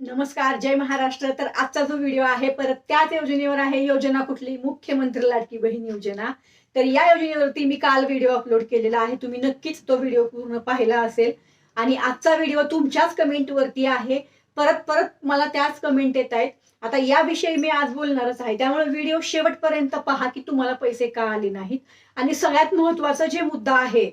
नमस्कार जय महाराष्ट्र. तर आजचा जो व्हिडिओ आहे परत त्याच योजनेवर आहे. योजना कुठली? मुख्यमंत्री लाडकी बहीण योजना. तर या योजनेवरती मी काल व्हिडिओ अपलोड केलेला आहे. तुम्ही नक्कीच तो व्हिडिओ पूर्ण पाहिला असेल. आणि आजचा व्हिडिओ तुमच्याच कमेंटवरती आहे. परत परत मला त्याच कमेंट येत आहेत. आता याविषयी मी आज बोलणारच आहे. त्यामुळे व्हिडिओ शेवटपर्यंत पहा की तुम्हाला पैसे का आले नाहीत. आणि सगळ्यात महत्त्वाचा जे मुद्दा आहे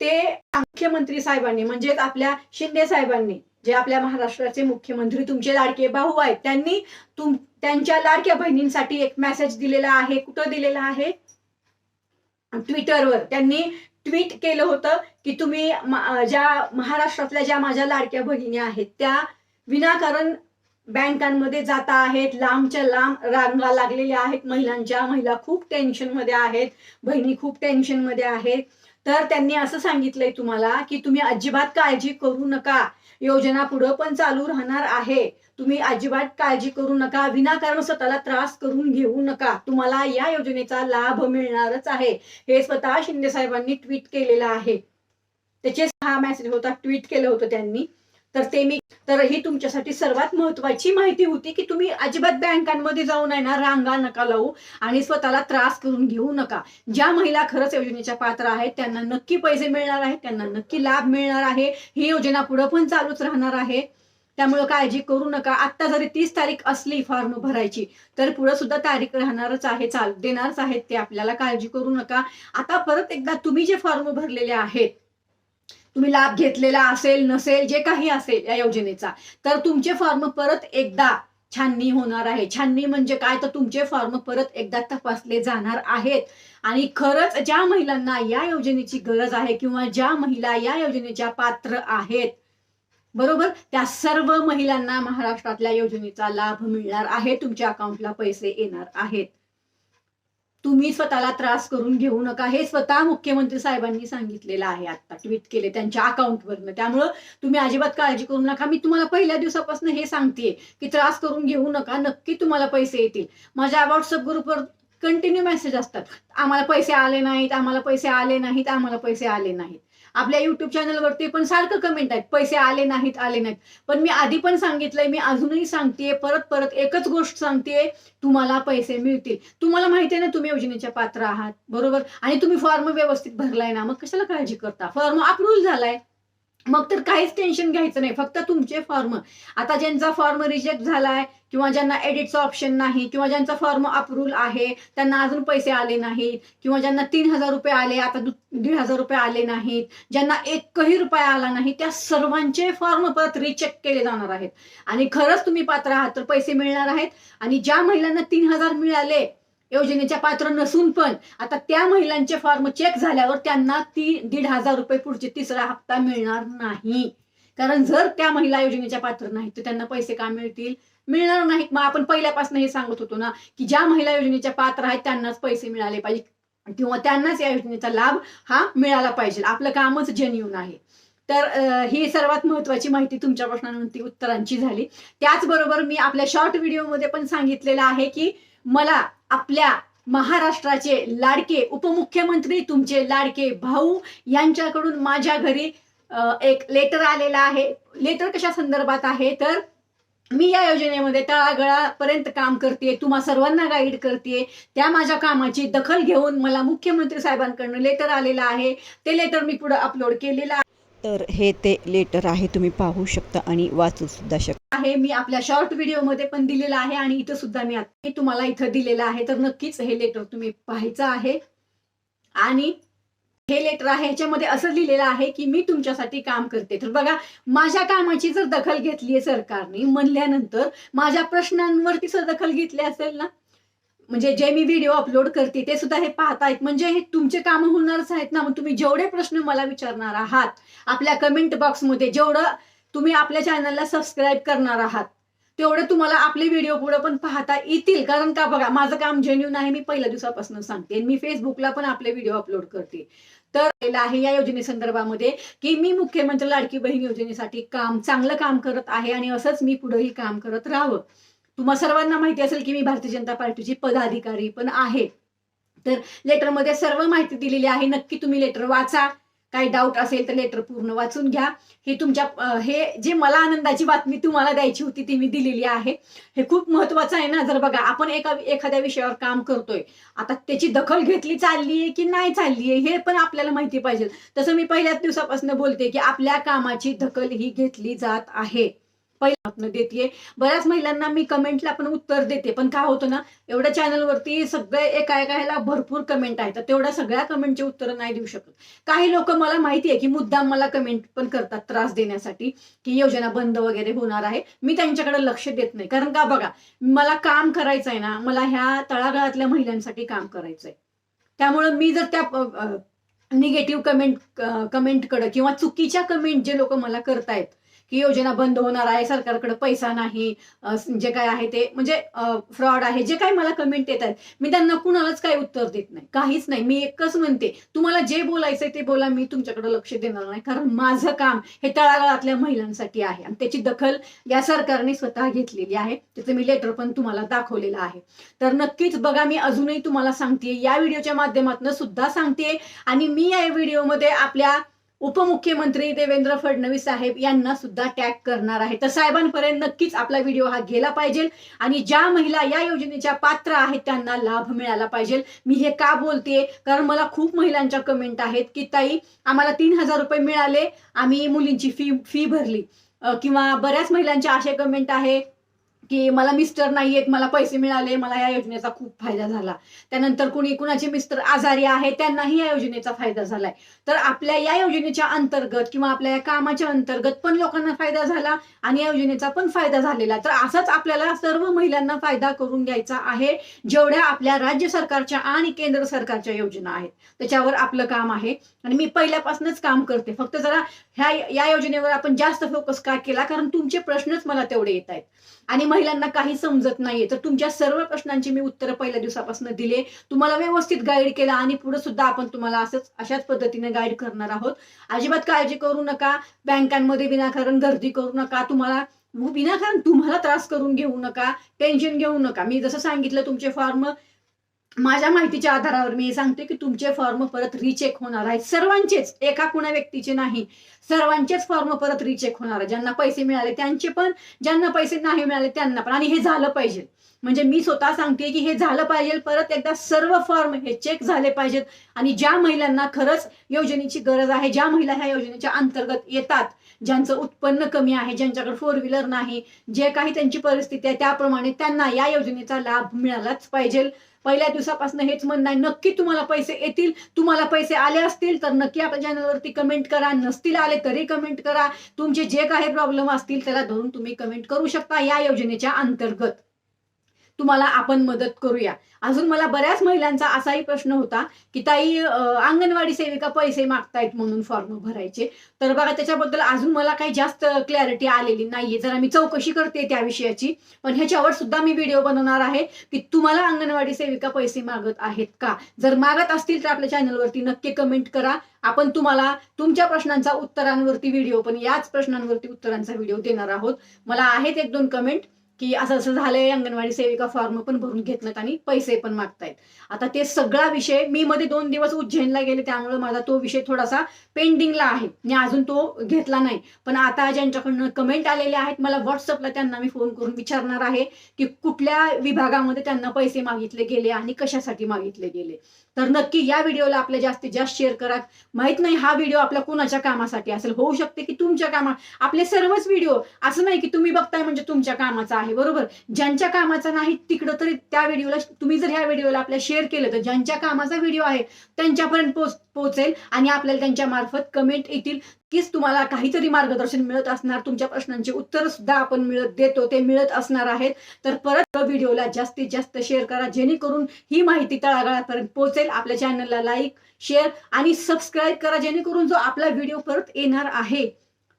ते मुख्यमंत्री साहेबांनी म्हणजेच आपल्या शिंदे साहेबांनी जे आपल्या महाराष्ट्राचे मुख्यमंत्री तुमचे लाडके भाऊ आहेत त्यांनी तुम त्यांच्या लाडक्या बहिणींसाठी एक मेसेज दिलेला आहे. कुठं दिलेला आहे? ट्विटरवर त्यांनी ट्विट केलं होतं की तुम्ही ज्या महाराष्ट्रातल्या ज्या माझ्या लाडक्या भगिनी आहेत त्या विनाकारण बँकांमध्ये जाता आहेत लांबच्या लांब रांगा लागलेल्या आहेत. महिलांच्या महिला खूप टेन्शनमध्ये आहेत बहिणी खूप टेन्शनमध्ये आहेत. तर त्यांनी असं सांगितलंय तुम्हाला की तुम्ही अजिबात काळजी करू नका. योजना पुढं पण चालू राहणार आहे. तुम्ही अजिबात काळजी करू नका. विनाकारण स्वतःला त्रास करून घेऊ नका. तुम्हाला या योजनेचा लाभ मिळणारच आहे. हे स्वतः शिंदे साहेबांनी ट्विट केलेलं आहे. त्याचे हा मेसेज होता. ट्विट केलं होतं त्यांनी. तर ते मी तर ही तुमच्यासाठी सर्वात महत्वाची माहिती होती की तुम्ही अजिबात बँकांमध्ये जाऊन आहे ना रांगा नका लावू आणि स्वतःला त्रास करून घेऊ नका. ज्या महिला खरंच योजनेच्या पात्र आहेत त्यांना नक्की पैसे मिळणार आहेत त्यांना नक्की लाभ मिळणार आहे. ही योजना पुढे पण चालूच राहणार आहे. त्यामुळे काळजी करू नका. आता जरी तीस तारीख असली फॉर्म भरायची तर पुढे सुद्धा तारीख राहणारच आहे चाल देणारच आहेत ते. आपल्याला काळजी करू नका. आता परत एकदा तुम्ही जे फॉर्म भरलेले आहेत तुम्ही लाभ घेतलेला असेल नसेल जे काही असेल या योजनेचा तर तुमचे फॉर्म परत एकदा छाननी होणार आहे. छाननी म्हणजे काय? तर तुमचे फॉर्म परत एकदा तपासले जाणार आहेत. आणि खरंच ज्या महिलांना या योजनेची गरज आहे किंवा ज्या महिला या योजनेच्या पात्र आहेत बरोबर? त्या सर्व महिलांना महाराष्ट्रातल्या योजनेचा लाभ मिळणार आहे. तुमच्या अकाउंटला पैसे येणार आहेत. तुम्ही स्वतःला त्रास करून घेऊ नका. हे स्वतः मुख्यमंत्री साहेबांनी सांगितलेलं आहे आता. ट्विट केले त्यांच्या अकाउंटवरनं त्यामुळं तुम्ही अजिबात काळजी करू नका. मी तुम्हाला पहिल्या दिवसापासून हे सांगतेय की त्रास करून घेऊ नका. नक्की तुम्हाला पैसे येतील. माझ्या व्हॉट्सअप ग्रुपवर कंटिन्यू मेसेज असतात. आम्हाला पैसे आले नाहीत आम्हाला पैसे आले नाहीत आम्हाला पैसे आले नाहीत. आपल्या युट्यूब चॅनलवरती पण सारखं कमेंट आहेत. पैसे आले नाहीत आले नाहीत. पण मी आधी पण सांगितलंय मी अजूनही सांगतेय परत परत एकच गोष्ट सांगतेय तुम्हाला पैसे मिळतील. तुम्हाला माहिती आहे ना तुम्ही योजनेच्या पात्र आहात बरोबर? आणि तुम्ही फॉर्म व्यवस्थित भरलाय ना मग कशाला काळजी करता? फॉर्म अप्रूव्ह झालाय. मग तर काहीच टेन्शन घ्यायचं नाही. फक्त तुमचे फॉर्म आता ज्यांचा फॉर्म रिजेक्ट झालाय किंवा ज्यांना एडिटचं ऑप्शन नाही किंवा ज्यांचा फॉर्म अप्रूव्ह आहे त्यांना अजून पैसे आले नाहीत किंवा ज्यांना तीन हजार रुपये आले आता दीड हजार रुपये आले नाहीत ज्यांना एकही रुपया आला नाही त्या सर्वांचे फॉर्म परत रिचेक केले जाणार आहेत. आणि खरंच तुम्ही पात्र आहात तर पैसे मिळणार आहेत. आणि ज्या महिलांना तीन हजार मिळाले योजनेच्या पात्र नसून पण आता त्या महिलांचे फॉर्म चेक झाल्यावर त्यांना ती दीड हजार रुपये पुढचे तिसरा हप्ता मिळणार नाही. कारण जर त्या महिला योजनेच्या पात्र नाहीत तर त्यांना पैसे का मिळतील? मिळणार नाहीत. मग आपण पहिल्यापासून हे सांगत होतो ना की ज्या महिला योजनेच्या पात्र आहेत त्यांनाच पैसे मिळाले पाहिजे. किंवा त्यांनाच या योजनेचा लाभ हा मिळाला पाहिजे. आपलं कामच जेन्युन आहे. तर ही सर्वात महत्वाची माहिती तुमच्या प्रश्नांवरती उत्तरांची झाली. त्याचबरोबर मी आपल्या शॉर्ट व्हिडिओमध्ये पण सांगितलेलं आहे की मला आपल्या महाराष्ट्राचे लाडके उपमुख्यमंत्री तुमचे लाडके भाऊ यांच्याकडून माझ्या घरी एक लेटर आलेला आहे. लेटर कशा संदर्भात आहे? तर मी या योजनेमध्ये तळागळापर्यंत काम करते तुम्हा सर्वांना गाईड करते त्या माझ्या कामाची दखल घेऊन मला मुख्यमंत्री साहेबांकडनं लेटर आलेलं आहे. ते लेटर मी पुढे अपलोड केलेलं आहे तर हे ते लेटर आहे तुम्ही पाहू शकता आणि वाचू सुद्धा शकता. आहे मी आपल्या शॉर्ट व्हिडिओमध्ये पण दिलेलं आहे आणि इथं सुद्धा मी आता तुम्हाला इथं दिलेलं आहे. तर नक्कीच हे लेटर तुम्ही पाहायचं आहे. आणि हे लेटर आहे ह्याच्यामध्ये असं लिहिलेलं आहे की मी तुमच्यासाठी काम करते. तर बघा माझ्या कामाची जर दखल घेतली आहे सरकारने म्हणल्यानंतर माझ्या प्रश्नांवरती जर दखल घेतली असेल ना म्हणजे जे मी व्हिडिओ अपलोड करते ते सुद्धा हे पाहतायत. म्हणजे हे तुमचे काम होणारच आहेत ना मग तुम्ही जेवढे प्रश्न मला विचारणार आहात आपल्या कमेंट बॉक्समध्ये जेवढं तुम्ही आपल्या चॅनलला सबस्क्राईब करणार आहात तेवढे तुम्हाला आपले व्हिडिओ पुढे पण पाहता येतील. कारण का बघा माझं काम जेन्यून आहे मी पहिल्या दिवसापासून सांगते. मी फेसबुकला पण आपले व्हिडिओ अपलोड करते. तर आहे या योजनेसंदर्भामध्ये की मी मुख्यमंत्री लाडकी बहीण योजनेसाठी काम चांगलं काम करत आहे आणि असंच मी पुढेही काम करत राहावं. तुम्हा सर्वांना माहिती असेल की मी भारतीय जनता पार्टीची पदाधिकारी पण आहे. तर लेटरमध्ये सर्व माहिती दिलेली आहे. नक्की तुम्ही लेटर वाचा. काही डाऊट असेल तर लेटर पूर्ण वाचून घ्या. हे तुमच्या हे जे मला आनंदाची बातमी तुम्हाला द्यायची होती ती मी दिलेली आहे. हे खूप महत्वाचं आहे ना. जर बघा आपण एका एखाद्या विषयावर काम करतोय. आता त्याची दखल घेतली चालली आहे की नाही चालली आहे हे पण आपल्याला माहिती पाहिजे. तसं मी पहिल्याच दिवसापासून बोलते की आपल्या कामाची दखल ही घेतली जात आहे. पहिला देते बऱ्याच महिलांना मी कमेंटला पण उत्तर देते. पण काय होतं ना एवढ्या चॅनलवरती सगळे एका एका ह्याला भरपूर कमेंट आहेत. तर तेवढ्या सगळ्या कमेंटचे उत्तर नाही देऊ शकत. काही लोक मला माहिती आहे की मुद्दाम मला कमेंट पण करतात त्रास देण्यासाठी की योजना बंद वगैरे होणार आहे. मी त्यांच्याकडे लक्ष देत नाही. कारण का बघा मला काम करायचं आहे ना मला ह्या तळागाळातल्या महिलांसाठी काम करायचंय. त्यामुळं मी जर त्या निगेटिव्ह कमेंट कमेंटकडे किंवा चुकीच्या कमेंट जे लोक मला करतायत की योजना बंद होणार आहे सरकारकडे पैसा नाही जे काय आहे ते म्हणजे फ्रॉड आहे जे काही मला कमेंट येत आहेत मी त्यांना कुणालाच काही उत्तर देत नाही काहीच नाही. मी एकच म्हणते तुम्हाला जे बोलायचंय ते बोला मी तुमच्याकडे लक्ष देणार नाही कारण माझं काम हे तळागाळातल्या महिलांसाठी आहे आणि त्याची दखल या सरकारने स्वतः घेतलेली आहे. त्याचं मी लेटर पण तुम्हाला दाखवलेलं आहे. तर नक्कीच बघा मी अजूनही तुम्हाला सांगते या व्हिडिओच्या माध्यमातून सुद्धा सांगते आणि मी या व्हिडिओमध्ये आपल्या उपमुख्यमंत्री देवेंद्र फडणवीस साहेब यांना सुद्धा टॅग करणार आहे तर साहेबांपर्यंत नक्कीच आपला व्हिडिओ हा गेला पाहिजे आणि ज्या महिला या योजनेच्या पात्र आहेत त्यांना लाभ मिळाला पाहिजे. मी हे का बोलते कारण मला खूप महिलांच्या कमेंट आहेत की ताई आम्हाला तीन हजार रुपये मिळाले आम्ही मुलींची फी फी भरली. किंवा बऱ्याच महिलांचे असे कमेंट आहे की मला मिस्टर नाही आहेत मला पैसे मिळाले मला या योजनेचा खूप फायदा झाला. त्यानंतर कुणी कुणाचे मिस्टर आजारी आहे त्यांनाही या योजनेचा फायदा झालाय. तर आपल्या या योजनेच्या अंतर्गत किंवा आपल्या या कामाच्या अंतर्गत पण लोकांना फायदा झाला आणि या योजनेचा पण फायदा झालेला. तर असाच आपल्याला सर्व महिलांना फायदा करून घ्यायचा आहे जेवढ्या आपल्या राज्य सरकारच्या आणि केंद्र सरकारच्या योजना आहेत. त्याच्यावर आपलं काम आहे. आणि मी पहिल्यापासूनच काम करते. फक्त जरा ह्या या योजनेवर आपण जास्त फोकस का केला? कारण तुमचे प्रश्नच मला तेवढे येत आहेत. आणि महिलांना काही समजत नाहीये. तर तुमच्या सर्व प्रश्नांची मी उत्तरं पहिल्या दिवसापासून दिले. तुम्हाला व्यवस्थित गाईड केला आणि पुढे सुद्धा आपण तुम्हाला असंच अशाच पद्धतीने गाईड करणार आहोत. अजिबात काळजी करू नका. बँकांमध्ये विनाकारण गर्दी करू नका. तुम्हाला विनाकारण तुम्हाला त्रास करून घेऊ नका. टेन्शन घेऊ नका. मी जसं सांगितलं तुमचे फॉर्म माझ्या माहितीच्या आधारावर मी सांगते की तुमचे फॉर्म परत रिचेक होणार आहेत. सर्वांचेच एका कुणा व्यक्तीचे नाही. सर्वांचेच फॉर्म परत रिचेक होणार आहे ज्यांना पैसे मिळाले त्यांचे पण ज्यांना पैसे नाही मिळाले त्यांना पण. आणि हे झालं पाहिजे. म्हणजे मी स्वतः सांगते की हे झालं पाहिजे. परत एकदा सर्व फॉर्म हे चेक झाले पाहिजेत. आणि ज्या महिलांना खरंच योजनेची गरज आहे ज्या महिला ह्या योजनेच्या अंतर्गत येतात ज्यांचं उत्पन्न कमी आहे ज्यांच्याकडे फोर व्हीलर नाही जे काही त्यांची परिस्थिती आहे त्याप्रमाणे त्यांना या योजनेचा लाभ मिळालाच पाहिजे. पहिल्या दिवसापासून हेच म्हणणं आहे. नक्की तुम्हाला पैसे येतील. तुम्हाला पैसे आले असतील तर नक्की आपल्या चॅनलवरती कमेंट करा. नसतील आले तरी कमेंट करा. तुमचे जे काही प्रॉब्लेम असतील त्याला धरून तुम्ही कमेंट करू शकता या योजनेच्या अंतर्गत. तुम्हाला आपण मदत करूया. अजून मला बऱ्याच महिलांचा असाही प्रश्न होता की ताई अंगणवाडी सेविका पैसे मागतायत म्हणून फॉर्म भरायचे. तर बघा त्याच्याबद्दल अजून मला काही जास्त क्लॅरिटी आलेली नाहीये. जरा मी चौकशी करते त्या विषयाची. पण ह्याच्यावर सुद्धा मी व्हिडिओ बनवणार आहे की तुम्हाला अंगणवाडी सेविका पैसे मागत आहेत का? जर मागत असतील तर आपल्या चॅनलवरती नक्की कमेंट करा. आपण तुम्हाला तुमच्या प्रश्नांचा उत्तरांवरती व्हिडिओ पण याच प्रश्नांवरती उत्तरांचा व्हिडिओ देणार आहोत. मला आहेत एक दोन कमेंट की असं असं झालंय अंगणवाडी सेविका फॉर्म पण भरून घेत नाहीत आणि पैसे पण मागतायत. आता ते सगळा विषय मी मध्ये दोन दिवस उज्जैनला गेले त्यामुळे माझा तो विषय थोडासा पेंडिंगला आहे. मी अजून तो घेतला नाही. पण आता ज्यांच्याकडनं कमेंट आलेले आहेत मला व्हॉट्सअपला त्यांना मी फोन करून विचारणार आहे की कुठल्या विभागामध्ये त्यांना पैसे मागितले गेले आणि कशासाठी मागितले गेले. तर नक्की या व्हिडिओला आपल्या जास्तीत जास्त शेअर करा. माहीत नाही हा व्हिडिओ आपल्या कोणाच्या कामासाठी असेल. होऊ शकते की तुमच्या कामा आपले सर्वच व्हिडिओ. असं नाही की तुम्ही बघताय म्हणजे तुमच्या कामाचा आहे बरोबर? ज्यांच्या कामाचा नाही तिकडं तरी त्या व्हिडिओला तुम्ही जर ह्या व्हिडिओला आपल्या शेअर केलं तर ज्यांच्या कामाचा व्हिडिओ आहे त्यांच्यापर्यंत पोच पोहोचेल आणि आपल्याला त्यांच्या मार्फत कमेंट येतील. कीच तुम्हाला काहीतरी मार्गदर्शन मिळत असणार तुमच्या प्रश्नांची उत्तर सुद्धा आपण मिळत देतो ते मिळत असणार आहेत. तर परत व्हिडिओला जास्तीत जास्त शेअर करा जेणेकरून ही माहिती तळागाळापर्यंत पोहोचेल आपल्या चॅनलला लाईक शेअर आणि सबस्क्राईब करा जेणेकरून जो आपला व्हिडिओ परत येणार आहे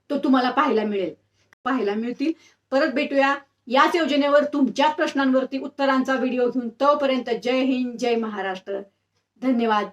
तो तुम्हाला पाहायला मिळेल. पाहायला मिळतील. परत भेटूया. याच योजनेवर तुमच्याच प्रश्नांवरती उत्तरांचा व्हिडिओ घेऊन तोपर्यंत जय हिंद जय महाराष्ट्र. धन्यवाद.